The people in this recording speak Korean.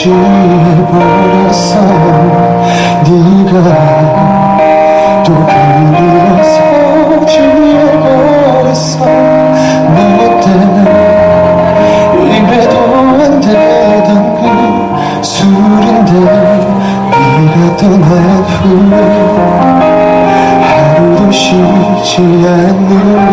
취해버렸어 네가 또 그리워서 취해버렸어 너 때문에 이래도 안 되던 그 술인데 네가 떠난 후에 하루도 쉬지 않는